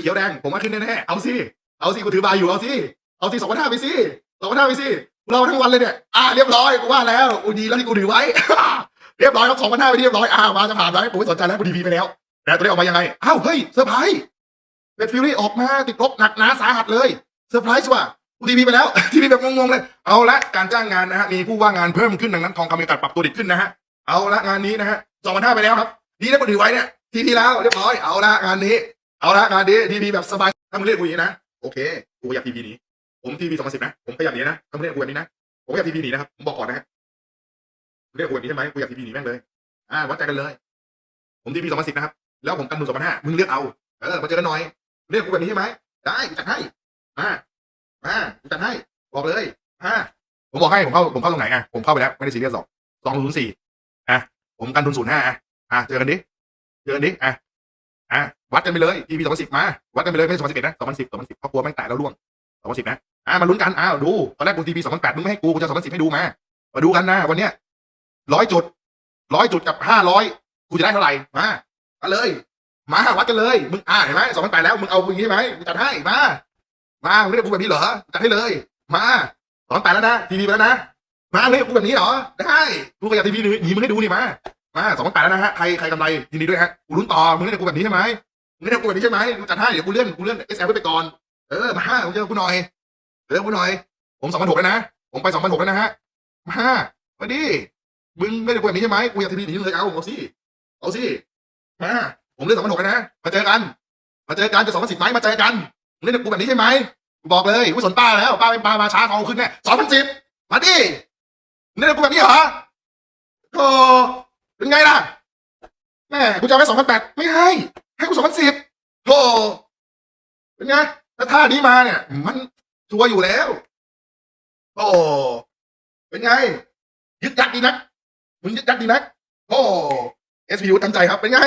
เขียวแดงผมว่าขึ้นแน่ๆเอาสิเอาสิกูถือบายอยู่เอาสิเอาสิสองพันห้าไปสิสองพันห้าไปสิเราทั้งวันเลยเนี่ยอ่าเรียบร้อยกูว่าแล้วกูดีแล้วที่กูถือไว้ เรียบร้อยครับสองพันห้าไปเรียบร้อยอ่ามาจะผ่านไว้ผมไม่สนใจแล้วกูดีพีไปแล้วแต่ตัวเลขออกมายังไงอ้าวเฮ้ยเซอร์ไพรส์เบ็ดฟิลลี่ออกมาติดลบหนักหนาสาหัสเลยเซอร์ไพรส์ว่ะกูดีพีไปแล้วทีพีแบบงงๆเลย เอาละการจ้างงานนะฮะมีผู้ว่างงานเพิ่มขึ้นดังนั้นทองคำมีกาสปรับตัวดีขึ้นนะฮะเอาละงานนี้นะฮะสองพันห้าไปแล้วครับดีนะกูถือไว้เนี่ยทีพีแล้วเรียบร้อยเอาละงานนี้ เอาละงานนี้ทีพีแบบสบายถ้ามึงเรียกกูอย่างนี้นะโอเคกูอยากทีพีนี้ ผมทีพีสองพันสิบนะผมก็อยากหนีนะถ้ามึงเรียกกูแบบนี้นะผมก็อยากทีพีหนีนะครับผมบอกก่อนนะฮะเรียกกูแบบนี้ใช่ไหมกูอยากทีพีหนีแม่งเลย อ่าวัดใจกันเลย ผมทีพีสองพันสิบนะครับแล้วผมกันมือสองพันห้ามึงเลือกเอาเออมาเจอกันหน่อย เรียกกูแบบนี้ใช่ไหมได้จัดให้มามาจัดให้บอกเลยฮะผมบอกให้ผมเข้าผมเข้าตรงไหนอะผมเข้าไปแล้วไม่ได้ซีเรียสหรอกสองศูนย์สี่อะผมกันทุนศูนย์ห้าอะเจอกันดิเจอกันดิอะ อะวัดกันไปเลยทีพีสองพันสิบมา วัดกันไปเลยไม่สองพันสิบเอ็ดนะสองพันสิบสองพันสิบครอบครัวแม่งแตะแล้วร่วงสองพันสิบนะอะมาลุ้นกันอ้าวดูตอนแรกกูทีพีสองพันแปดมึงไม่ให้กูกูจะสองพันสิบให้ดูมามาดูกันนะวันเนี้ยร้อยจุดร้อยจุดกับห้าร้อยกูจะได้เท่าไหร่มามาเลย มาวัดกันเลยมึงอ่าเห็นไหมสองพันแปดแล้วมึงเอาอย่างนี้ไหมกูจัดให้มามามึงเรียกกูแบบนี้เหรอจัดให้เลย มาสองพันแปดแล้วนะทีวีไปแล้วนะมาเรียกกูแบบนี้เหรอได้กูก็อยากทีวีหนีมึงให้ดูนี่มา มาสองพันแปดแล้วนะฮะ ใครใครกำไรยินดีด้วยฮะ กูลุ้นต่อ มึงเรียกกูแบบนี้ใช่ไหมมึงเรียกกูแบบนี้ใช่ไหมกูจัดให้เดี๋ยวกูเลื่อนกูเลื่อนเอสแอลไปก่อน เออ มามึงเจอกูหน่อยเจอกูหน่อย ผมสองพันหกแล้วนะ ผมไปสองพันหกแล้วนะฮะ มามาดิ มึงไม่ได้กูแบบนี้ใช่ไหมกูอยากทีวีหนีเลยเอาเอาสิ เอาสิ มา ผมเล่นสองพันหกแล้วนะ มาเจอกัน มาเจอกันจะสองพันสิบไหมมาเจอกันมึงเล่นกับกูแบบนี้ใช่ไหมบอกเลยกูสนป้าแล้วป้าเป็นป้ามาช้าทองขึ้นแน่สองพันสิบมาดิมึงเล่นกับกูแบบนี้เหรอโอ้ เป็นไงล่ะแม่กูจะเอาไปสองพันแปดไม่ให้ ให้กูสองพันสิบโธ่เป็นไงถ้าท่านี้มาเนี่ย มันชัวร์อยู่แล้วโอ้เป็นไง ยึกยักดีนักมึงยึกยักดีนักโอ้เอสพียูตั้งใจครับ เป็นไง